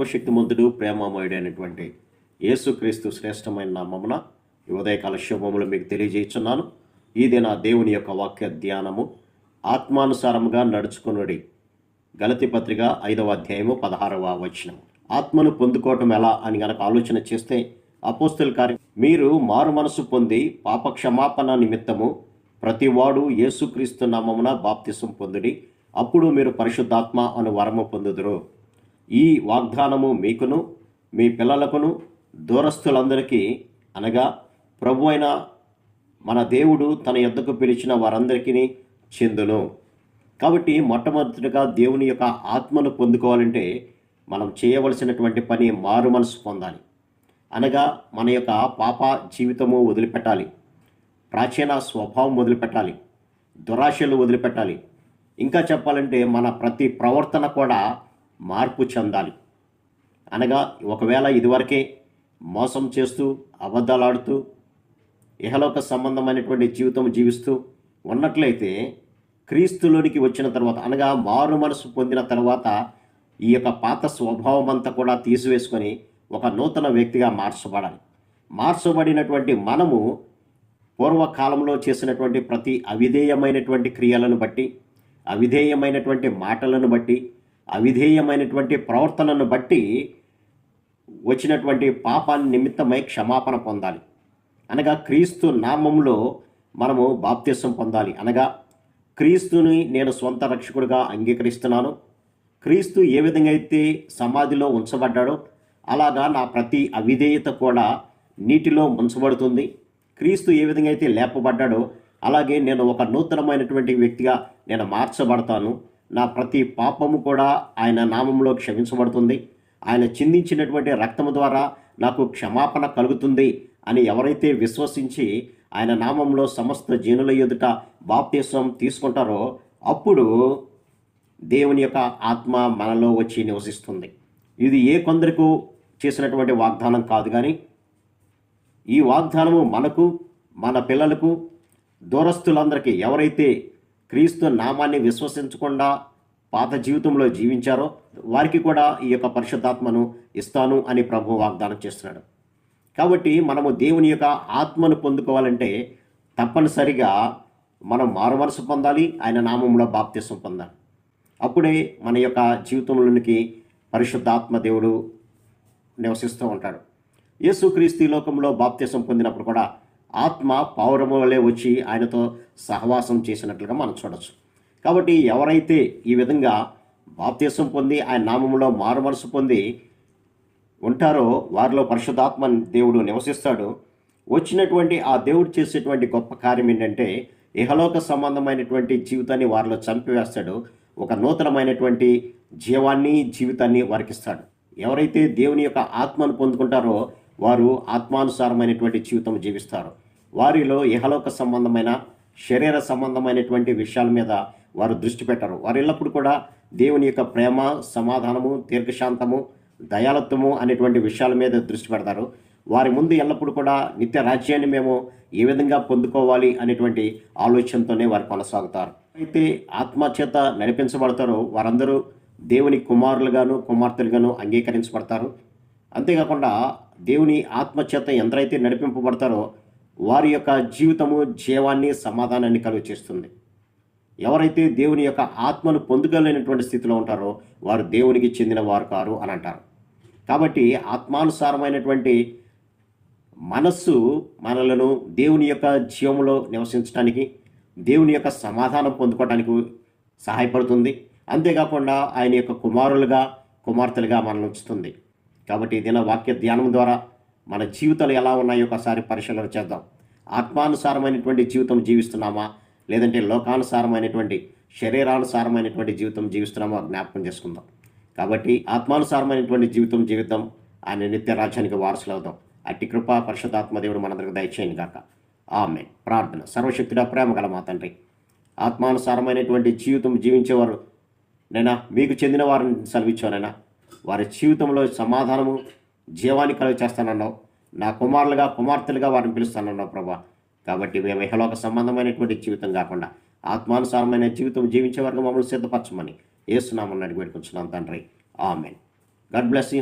సర్వశక్తిమంతుడు ప్రేమమయుడు అయినటువంటి యేసుక్రీస్తు శ్రేష్టమైన నామమున ఈ ఉదయకాల శుభములు మీకు తెలియజేస్తున్నాను. ఇది నా దేవుని యొక్క వాక్య ధ్యానము. ఆత్మానుసారముగా నడుచుకునుడి. గలతి పత్రిక ఐదవ అధ్యాయము పదహారవ వచనం. ఆత్మను పొందుకోవటం ఎలా అని గనక ఆలోచన చేస్తే అపోస్తుల కార్యం మీరు మారు మనసు పొంది పాపక్షమాపణ నిమిత్తము ప్రతివాడు యేసుక్రీస్తు నామమున బాప్తిసం పొందుడి. అప్పుడు మీరు పరిశుద్ధాత్మ అను వరము పొందుదురు. ఈ వాగ్దానము మీకును మీ పిల్లలకును దూరస్తులందరికీ అనగా ప్రభు అయిన మన దేవుడు తన యొద్దకు పిలిచిన వారందరికీ చెందును. కాబట్టి మొట్టమొదటిగా దేవుని యొక్క ఆత్మను పొందుకోవాలంటే మనం చేయవలసినటువంటి పని మారు మనసు పొందాలి. అనగా మన యొక్క పాప జీవితము వదిలిపెట్టాలి. ప్రాచీన స్వభావం వదిలిపెట్టాలి. దురాశలు వదిలిపెట్టాలి. ఇంకా చెప్పాలంటే మన ప్రతి ప్రవర్తన కూడా మార్పు చెందాలి. అనగా ఒకవేళ ఇదివరకే మోసం చేస్తూ అబద్ధాలాడుతూ ఇహలోక సంబంధమైనటువంటి జీవితం జీవిస్తూ ఉన్నట్లయితే క్రీస్తులోనికి వచ్చిన తర్వాత అనగా మారు మనసు పొందిన తర్వాత ఈ యొక్క పాత స్వభావం అంతా కూడా తీసివేసుకొని ఒక నూతన వ్యక్తిగా మార్చబడాలి. మార్చబడినటువంటి మనము పూర్వకాలంలో చేసినటువంటి ప్రతి అవిధేయమైనటువంటి క్రియలను బట్టి అవిధేయమైనటువంటి మాటలను బట్టి అవిధేయమైనటువంటి ప్రవర్తనను బట్టి వచ్చినటువంటి పాపాన్ని నిమిత్తమై క్షమాపణ పొందాలి. అనగా క్రీస్తు నామంలో మనము బాప్త్యసం పొందాలి. అనగా క్రీస్తుని నేను స్వంత రక్షకుడిగా అంగీకరిస్తున్నాను. క్రీస్తు ఏ విధంగా అయితే సమాధిలో ఉంచబడ్డాడో అలాగా నా ప్రతి అవిధేయత కూడా నీటిలో ఉంచబడుతుంది క్రీస్తు ఏ విధంగా అయితే లేపబడ్డాడో అలాగే నేను ఒక నూతనమైనటువంటి వ్యక్తిగా నేను మార్చబడతాను. నా ప్రతి పాపము కూడా ఆయన నామంలో క్షమించబడుతుంది. ఆయన చిందించినటువంటి రక్తము ద్వారా నాకు క్షమాపణ కలుగుతుంది అని ఎవరైతే విశ్వసించి ఆయన నామంలో సమస్త జీనుల ఎదుట బాప్తీసం తీసుకుంటారో అప్పుడు దేవుని యొక్క ఆత్మ మనలో వచ్చి నివసిస్తుంది. ఇది ఏ కొందరికు చేసినటువంటి వాగ్దానం కాదు కానీ ఈ వాగ్దానము మనకు మన పిల్లలకు దూరస్తులందరికీ ఎవరైతే క్రీస్తు నామాన్ని విశ్వసించకుండా పాత జీవితంలో జీవించారో వారికి కూడా ఈ యొక్క పరిశుద్ధాత్మను ఇస్తాను అని ప్రభు వాగ్దానం చేస్తున్నాడు. కాబట్టి మనము దేవుని యొక్క ఆత్మను పొందుకోవాలంటే తప్పనిసరిగా మనం మారు మనసు పొందాలి ఆయన నామంలో బాప్తిసం పొందాలి. అప్పుడే మన యొక్క జీవితంలోనికి పరిశుద్ధాత్మ దేవుడు నివసిస్తూ ఉంటాడు. యేసుక్రీస్తు లోకంలో బాప్త్యసం పొందినప్పుడు కూడా ఆత్మ పౌరము వలె వచ్చి ఆయనతో సహవాసం చేసినట్లుగా మనం చూడొచ్చు. కాబట్టి ఎవరైతే ఈ విధంగా బాప్త్యసం పొంది ఆయన నామంలో మారుమనసు పొంది ఉంటారో వారిలో పరిశుద్ధాత్మ దేవుడు నివసిస్తాడు. వచ్చినటువంటి ఆ దేవుడు చేసేటువంటి గొప్ప కార్యం ఏంటంటే ఇహలోక సంబంధమైనటువంటి జీవితాన్ని వారిలో చంపివేస్తాడు. ఒక నూతనమైనటువంటి జీవాన్ని జీవితాన్ని వారికిస్తాడు ఎవరైతే దేవుని యొక్క ఆత్మను పొందుకుంటారో వారు ఆత్మానుసారమైనటువంటి జీవితం జీవిస్తారు. వారిలో ఇహలోక సంబంధమైన శరీర సంబంధమైనటువంటి విషయాల మీద వారు దృష్టి పెట్టరు. వారు ఎల్లప్పుడు కూడా దేవుని యొక్క ప్రేమ సమాధానము దీర్ఘశాంతము దయాలత్వము అనేటువంటి విషయాల మీద దృష్టి పెడతారు. వారి ముందు ఎల్లప్పుడు కూడా నిత్య రాజ్యాన్ని మేము ఏ విధంగా పొందుకోవాలి అనేటువంటి ఆలోచనతోనే వారు కొనసాగుతారు. అయితే ఆత్మచేత నడిపించబడతారో వారందరూ దేవుని కుమారులుగాను కుమార్తెలుగాను అంగీకరించబడతారు. అంతేకాకుండా దేవుని ఆత్మ చేత నడిపింపబడతారో వారి యొక్క జీవితము జీవాన్ని సమాధానాన్ని కలుగు చేస్తుంది. ఎవరైతే దేవుని యొక్క ఆత్మను పొందుకోలేనటువంటి స్థితిలో ఉంటారో వారు దేవునికి చెందిన వారు కారు అని అంటారు. కాబట్టి ఆత్మానుసారమైనటువంటి మనస్సు మనలను దేవుని యొక్క జీవంలో నివసించడానికి దేవుని యొక్క సమాధానం పొందుకోవడానికి సహాయపడుతుంది. అంతేకాకుండా ఆయన యొక్క కుమారులుగా కుమార్తెలుగా మనల్ని ఉంచుతుంది. కాబట్టి దిన వాక్య ధ్యానం ద్వారా మన జీవితాలు ఎలా ఉన్నాయో ఒకసారి పరిశీలన చేద్దాం. ఆత్మానుసారమైనటువంటి జీవితం జీవిస్తున్నామా? లేదంటే లోకానుసారమైనటువంటి శరీరానుసారమైనటువంటి జీవితం జీవిస్తున్నామా? జ్ఞాపకం చేసుకుందాం. కాబట్టి ఆత్మానుసారమైనటువంటి జీవితం జీవితం ఆయన నిత్య రాజ్యానికి వారసులు అవుదాం. అట్టి కృపా పరిశుద్ధాత్మదేవుడు మనందరికి దయచేయండి కాక ఆమె ప్రార్థన. సర్వశక్తుడ ప్రేమ గల మా తండ్రి. ఆత్మానుసారమైనటువంటి జీవితం జీవించేవారు నైనా? మీకు చెందిన వారిని సెలవిచ్చానైనా వారి జీవితంలో సమాధానము జీవాన్ని కలుగు చేస్తానన్నావు. నా కుమారులుగా కుమార్తెలుగా వారిని పిలుస్తానన్నావు ప్రభా. కాబట్టి మేము ఇహలోక సంబంధమైనటువంటి జీవితం కాకుండా ఆత్మానుసారమైన జీవితం జీవించే వరకు మమ్మల్ని సిద్ధపరచమని ఏసునామని అడిగి పెట్టుకుంటున్నాం తండ్రి. ఆమెన్. God bless you.